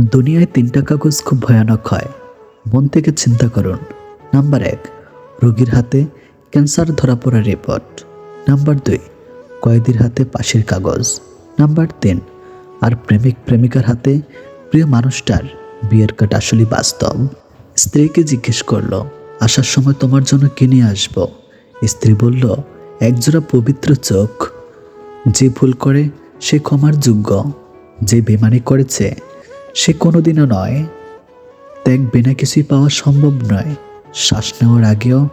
দুনিয়ায় তিনটা কাগজ খুব ভয়ানক হয়। মন থেকে চিন্তা করুন। নাম্বার এক, রোগীর হাতে ক্যান্সার ধরা পড়ার রিপোর্ট। নাম্বার দুই, কয়েদির হাতে পাশের কাগজ। নাম্বার তিন, আর প্রেমিক প্রেমিকার হাতে প্রিয় মানুষটার বিয়ের কাট আসলে বাস্তব। স্ত্রীকে জিজ্ঞেস করল, আসার সময় তোমার জন্য কিনে আসব? স্ত্রী বলল, একজোড়া পবিত্র চোখ। যে ভুল করে সে ক্ষমার যোগ্য। যে বেমানি করেছে সে কোনোদিনও নয়। ত্যাগ বিনা কিছুই পাওয়া সম্ভব নয়। শ্বাস নেওয়ার আগেও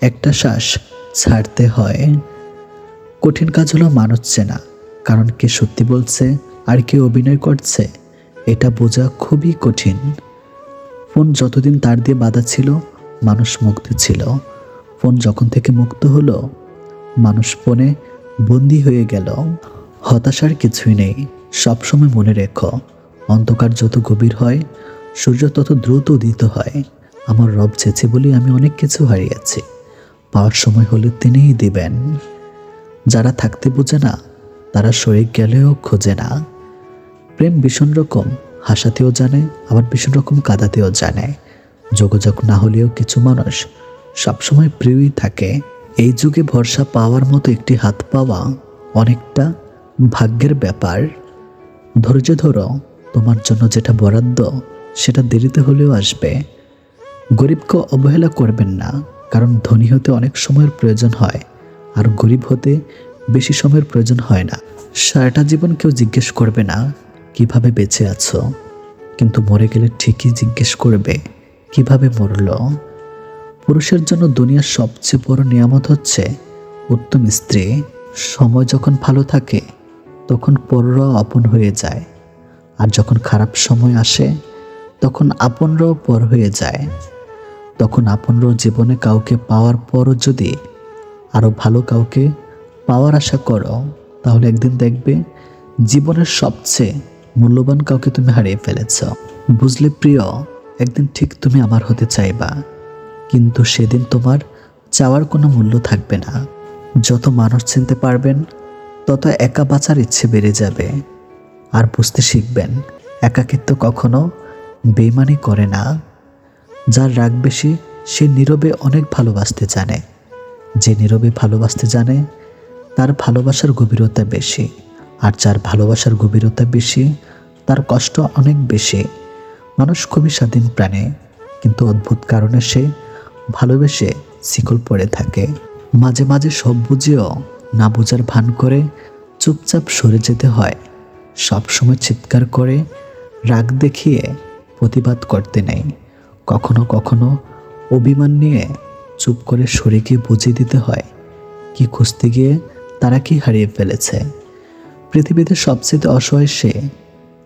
একটা শ্বাস ছাড়তে হয়। কঠিন কাজ হলো মানুষ চেনা কারণ কে সত্যি বলছে আর কে অভিনয় করছে, এটা বোঝা খুবই কঠিন। ফোন যতদিন তার দিয়ে বাধা ছিল, মানুষ মুক্ত ছিল। ফোন যখন থেকে মুক্ত হলো, মানুষ ফোনে বন্দি হয়ে গেল। হতাশার কিছুই নেই, সবসময় মনে রেখো। অন্ধকার যত গভীর হয়, সূর্য তত দ্রুত উদিত হয়। আমার রব চেয়েছে বলে আমি অনেক কিছু হারিয়েছি। পাওয়ার সময় হলে তিনিই দিবেন। যারা থাকতে বোঝে না, তারা সরে গেলেও খোঁজে না। প্রেম ভীষণ রকম, হাসাতেও জানে, আবার ভীষণ রকম কাঁদাতেও জানে। যোগাযোগ না হলেও কিছু মানুষ সবসময় প্রিয়ই থাকে। এই যুগে ভরসা পাওয়ার মতো একটি হাত পাওয়া অনেকটা ভাগ্যের ব্যাপার। ধৈর্য ধরো তোমার জন্য যেটা বরাদ্দ, সেটা দেরিতে হলেও আসবে। গরিবকে অবহেলা করবেন না, কারণ ধনী হতে অনেক সময়ের প্রয়োজন হয়, আর গরিব হতে বেশি সময়ের প্রয়োজন হয় না। সারাটা জীবন কেউ জিজ্ঞেস করবে না, কীভাবে বেঁচে আছো? কিন্তু মরে গেলে ঠিকই জিজ্ঞেস করবে, কীভাবে মরল? পুরুষের জন্য দুনিয়ার সবচেয়ে বড় নিয়ামত হচ্ছে উত্তম স্ত্রী। সময় যখন ভালো থাকে, তখন পররাও আপন হয়ে যায়। আর যখন খারাপ সময় আসে, তখন আপনরাও পর হয়ে যায়। তখন আপনরাও জীবনে কাউকে পাওয়ার পরও যদি আরও ভালো কাউকে পাওয়ার আশা করো, তাহলে একদিন দেখবে জীবনের সবচেয়ে মূল্যবান কাউকে তুমি হারিয়ে ফেলেছ। বুঝলে প্রিয়, একদিন ঠিক তুমি আমার হতে চাইবা, কিন্তু সেদিন তোমার চাওয়ার কোনো মূল্য থাকবে না। যত মানুষ চিনতে পারবেন, তত একা বাঁচার ইচ্ছে বেড়ে যাবে। আর বুঝতে শিখবেন, একাকিত্ব কখনো বেইমানি করে না। যার রাগ বেশি, সে নীরবে অনেক ভালোবাসতে জানে। যে নীরবে ভালোবাসতে জানে, তার ভালোবাসার গভীরতা বেশি। আর যার ভালোবাসার গভীরতা বেশি, তার কষ্ট অনেক বেশি। মানুষ খুবই স্বাধীন প্রাণে, কিন্তু অদ্ভুত কারণে সে ভালোবেসে শিকল পড়ে থাকে। মাঝে মাঝে সব বুঝেও না বোঝার ভান করে চুপচাপ সরে যেতে হয়। সবসময় চিৎকার করে, রাগ দেখিয়ে প্রতিবাদ করতে নেই। কখনো কখনো অভিমান নিয়ে চুপ করে গিয়ে বুঝিয়ে দিতে হয়, কি খুঁজতে গিয়ে তারা কি হারিয়ে ফেলেছে। পৃথিবীতে সবচেয়ে অসহায় সে,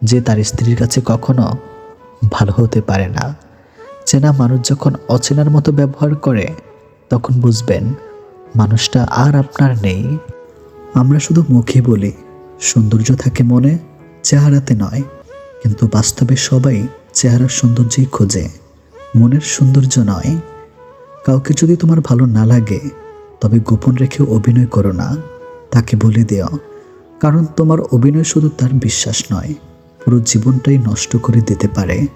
যে তার স্ত্রীর কাছে কখনো ভালো হতে পারে না। চেনা মানুষ যখন অচেনার মতো ব্যবহার করে, তখন বুঝবেন, মানুষটা আর আপনার নেই। আমরা শুধু মুখে বলি সৌন্দর্য থাকে মনে, চেহারাতে নয়, কিন্তু বাস্তবে সবাই চেহারার সৌন্দর্যই খোঁজে। মনের সৌন্দর্য নয়। কাউকে যদি তোমার ভালো না লাগে, তবে গোপন রেখে অভিনয় করো না। তাকে বলে দেও, কারণ তোমার অভিনয় শুধু তার বিশ্বাস নয়, পুরো জীবনটাই নষ্ট করে দিতে পারে।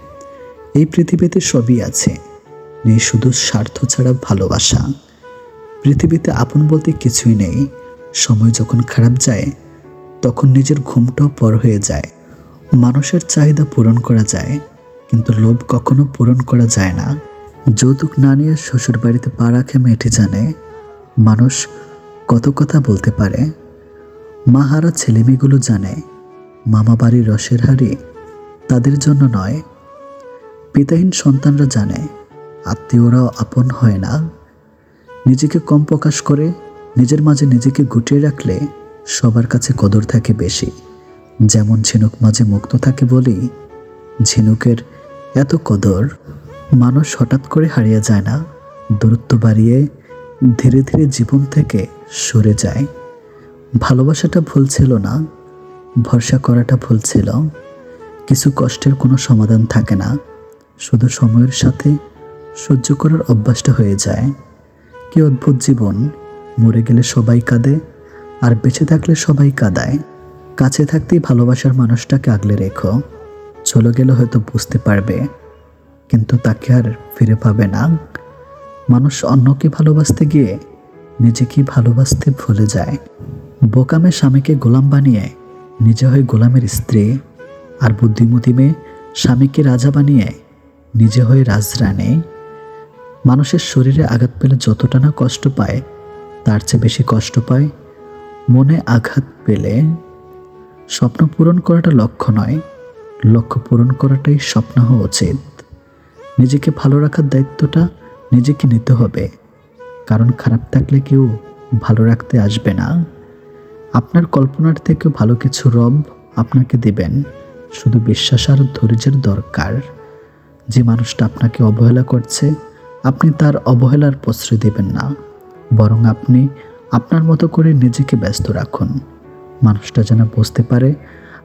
এই পৃথিবীতে সবই আছে। নেই শুধু স্বার্থ ছাড়া ভালোবাসা। পৃথিবীতে আপন বলতে কিছুই নেই। সময় যখন খারাপ যায় তখন নিজের ঘুমটাও পর হয়ে যায়। মানুষের চাহিদা পূরণ করা যায়, কিন্তু লোভ কখনো পূরণ করা যায় না। যৌতুক না নিয়ে শ্বশুর বাড়িতে পা রাখে মেয়েটি জানে, মানুষ কত কথা বলতে পারে। মাহারা ছেলেমেয়েগুলো জানে, মামা বাড়ির রসের হারি তাদের জন্য নয়। পিতাহীন সন্তানরা জানে, আত্মীয়রাও আপন হয় না। নিজেকে কম প্রকাশ করে, নিজের মাঝে নিজেকে গুটিয়ে রাখলে সবার কাছে কদর থাকে বেশি। যেমন ঝিনুক মাঝে মুক্ত থাকে বলেই ঝিনুকের এত কদর মানুষ হঠাৎ করে হারিয়ে যায় না, দূরত্ব বাড়িয়ে ধীরে ধীরে জীবন থেকে সরে যায়। ভালোবাসাটা ভুল ছিল না, ভরসা করাটা ভুল ছিল। কিছু কষ্টের কোনো সমাধান থাকে না, শুধু সময়ের সাথে সহ্য করার অভ্যাসটা হয়ে যায়। কি অদ্ভুত জীবন, মরে গেলে সবাই কাঁদে আর বেঁচে থাকলে সবাই কাদায়। কাছে থাকতেই ভালোবাসার মানুষটাকে আগলে রেখো। চলে গেলে হয়তো বুঝতে পারবে, কিন্তু তাকে আর ফিরে পাবে না। মানুষ অন্যকে ভালোবাসতে গিয়ে নিজেকে ভালোবাসতে ভুলে যায়। বোকামে স্বামীকে গোলাম বানিয়ে নিজে হয় গোলামের স্ত্রী, আর বুদ্ধিমতী মেয়ে স্বামীকে রাজা বানিয়ে নিজে হয় রাজরানী। মানুষের শরীরে আঘাত পেলে যতটা না কষ্ট পায়, তার চেয়ে বেশি কষ্ট পায় মনে আঘাত পেলে স্বপ্ন পূরণ করাটা লক্ষ্য নয়, লক্ষ্য পূরণ করাটাই স্বপ্ন হওয়া উচিত। নিজেকে ভালো রাখার দায়িত্বটা নিজেকে নিতে হবে, কারণ খারাপ থাকলে কেউ ভালো রাখতে আসবে না। আপনার কল্পনার থেকেও ভালো কিছু রব আপনাকে দেবেন, শুধু বিশ্বাস আর ধৈর্যের দরকার। যে মানুষটা আপনাকে অবহেলা করছে, আপনি তার অবহেলার প্রশ্রয় দেবেন না, বরং আপনি আপনার মতো করে নিজেকে ব্যস্ত রাখুন। মানুষটা যেন বুঝতে পারে,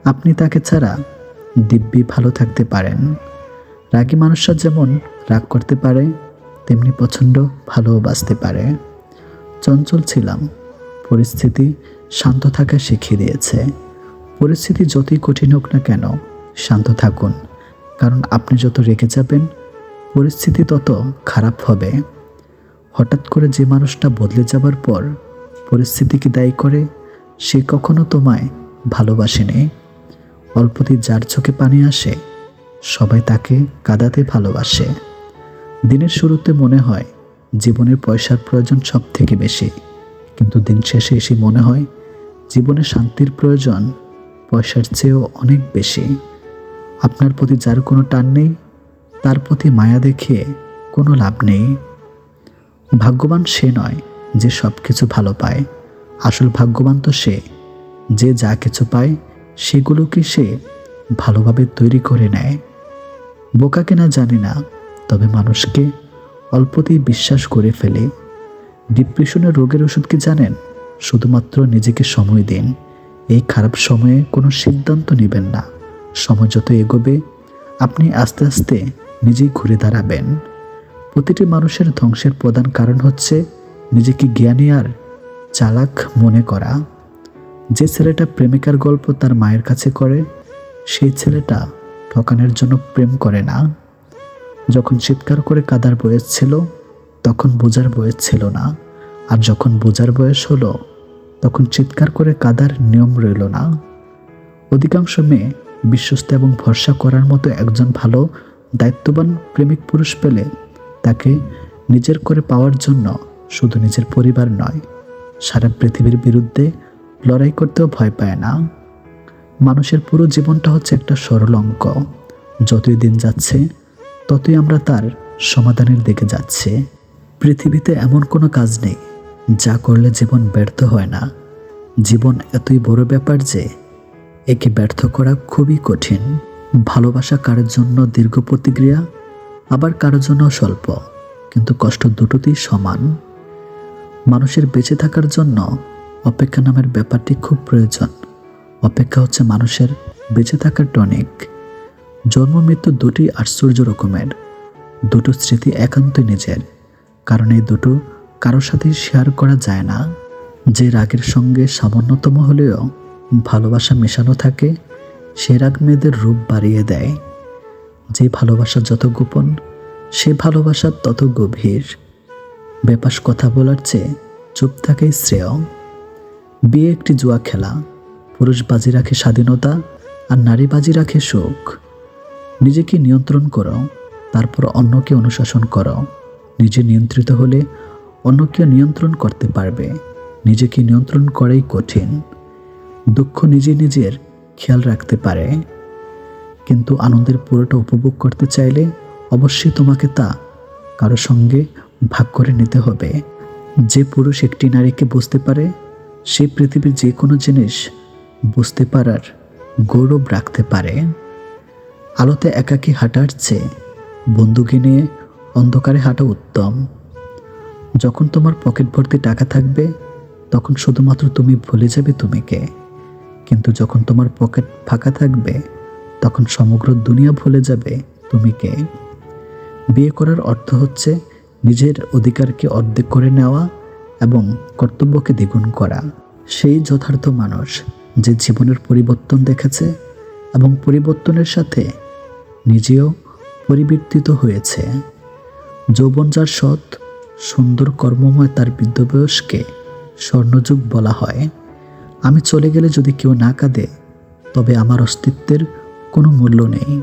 আপনি তাকে ছাড়া দিব্যি ভালো থাকতে পারেন। রাগী মানুষরা যেমন রাগ করতে পারে, তেমনি পছন্দ ভালোও বাঁচতে পারে। চঞ্চল ছিলাম। পরিস্থিতি শান্ত থাকা শিখিয়ে দিয়েছে। পরিস্থিতি যতই কঠিন হোক না কেন, শান্ত থাকুন। কারণ আপনি যত রেগে যাবেন, পরিস্থিতি তত খারাপ হবে। হঠাৎ করে যে মানুষটা বদলে যাবার পর পরিস্থিতিকে দায়ী করে, সে কখনো তোমায় ভালোবাসে ভালোবাসেনি। অল্পতে যার চোখে পানি আসে, সবাই তাকে কাদাতে ভালোবাসে। দিনের শুরুতে মনে হয় জীবনের পয়সার প্রয়োজন সব থেকে বেশি, কিন্তু দিন শেষে এসে মনে হয় জীবনে শান্তির প্রয়োজন পয়সার চেয়েও অনেক বেশি। আপনার প্রতি যার কোনো টান নেই, তার প্রতি মায়া দেখিয়ে কোনো লাভ নেই। ভাগ্যবান সে নয় যে সব কিছু ভালো পায়। আসল ভাগ্যবান তো সে। যে যা কিছু পায়, সেগুলোকে সে ভালোভাবে তৈরি করে নেয়। বোকা কেনা জানি না, তবে মানুষকে অল্পতেই বিশ্বাস করে ফেলে। ডিপ্রেশনের রোগের ওষুধ কি জানেন? শুধুমাত্র নিজেকে সময় দিন। এই খারাপ সময়ে কোনো সিদ্ধান্ত নেবেন না। সময় যত এগোবে, আপনি আস্তে আস্তে নিজেই ঘুরে দাঁড়াবেন। প্রতিটি মানুষের ধ্বংসের প্রধান কারণ হচ্ছে নিজেকে জ্ঞানী আর চালাক মনে করা। যে ছেলেটা প্রেমিকার গল্প তার মায়ের কাছে করে, সেই ছেলেটা ঠকানোর জন্য প্রেম করে না। যখন চিৎকার করে কাদার বয়স ছিল, তখন বোঝার বয়স ছিল না। আর যখন বোঝার বয়স হলো, তখন চিৎকার করে কাদার নিয়ম রইল না। অধিকাংশ মেয়ে বিশ্বস্ত এবং ভরসা করার মতো একজন ভালো, দায়িত্ববান প্রেমিক পুরুষ পেলে তাকে নিজের করে পাওয়ার জন্য শুধু নিজের পরিবার নয়, সারা পৃথিবীর বিরুদ্ধে লড়াই করতেও ভয় পায় না। মানুষের পুরো জীবনটা হচ্ছে একটা সরল অঙ্ক। যতই দিন যাচ্ছে, ততই আমরা তার সমাধানের দিকে যাচ্ছে। পৃথিবীতে এমন কোনো কাজ নেই, যা করলে জীবন ব্যর্থ হয় না। জীবন এতই বড় ব্যাপার যে, একে ব্যর্থ করা খুবই কঠিন। ভালোবাসা কারোর জন্য দীর্ঘ প্রতিক্রিয়া, আবার কারোর জন্য স্বল্প। কিন্তু কষ্ট দুটোতেই সমান। মানুষের বেঁচে থাকার জন্য অপেক্ষা নামের ব্যাপারটি খুব প্রয়োজন। অপেক্ষা হচ্ছে মানুষের বেঁচে থাকার টনিক। জন্ম মৃত্যু দুটি আশ্চর্য রকমের। দুটো স্মৃতি একান্তই নিজের। কারণ এই দুটো কারোর সাথে শেয়ার করা যায় না। যে রাগের সঙ্গে সামান্যতম হলেও ভালোবাসা মেশানো থাকে, সে রাগ মেয়েদের রূপ বাড়িয়ে দেয়। যে ভালোবাসা যত গোপন, সে ভালোবাসা তত গভীর। বেপাস কথা বলার চেয়ে চুপ থাকাই শ্রেয়। বিয়ে একটি জুয়া খেলা। পুরুষ বাজি রাখে স্বাধীনতা আর নারী বাজি রাখে সুখ নিজেকে নিয়ন্ত্রণ করো, তারপর অন্যকে অনুশাসন করো। নিজে নিয়ন্ত্রিত হলে অন্যকে নিয়ন্ত্রণ করতে পারবে। নিজেকে নিয়ন্ত্রণ করাই কঠিন। দুঃখ নিজে নিজের খেয়াল রাখতে পারে। কিন্তু আনন্দের পুরোটা উপভোগ করতে চাইলে অবশ্যই তোমাকে তা কারও সঙ্গে ভাগ করে নিতে হবে। যে পুরুষ একটি নারীকে বুঝতে পারে, সে পৃথিবীর যে কোনো জিনিস বুঝতে পারার গৌরব রাখতে পারে। আলোতে একাকী হাঁটার চেয়ে বন্দুকে নিয়ে অন্ধকারে হাঁটা উত্তম। যখন তোমার পকেট ভর্তি টাকা থাকবে, তখন শুধুমাত্র তুমি ভুলে যাবে তুমিকে। কিন্তু যখন তোমার পকেট ফাঁকা থাকবে, তখন সমগ্র দুনিয়া ভুলে যাবে তুমিকে। বিয়ে করার অর্থ হচ্ছে নিজের অধিকারকে অর্ধেক করে নেওয়া এবং কর্তব্যকে দ্বিগুণ করা। সেই যথার্থ মানুষ যে জীবনের পরিবর্তন দেখেছে এবং পরিবর্তনের সাথে নিজেও পরিবর্তিত হয়েছে। যৌবন যার সৎ, সুন্দর কর্মময় তার বৃদ্ধ বয়সকে স্বর্ণযুগ বলা হয়। আমি চলে গেলে যদি কেউ না কাঁদে, তবে আমার অস্তিত্বের কোনো মূল্য নেই।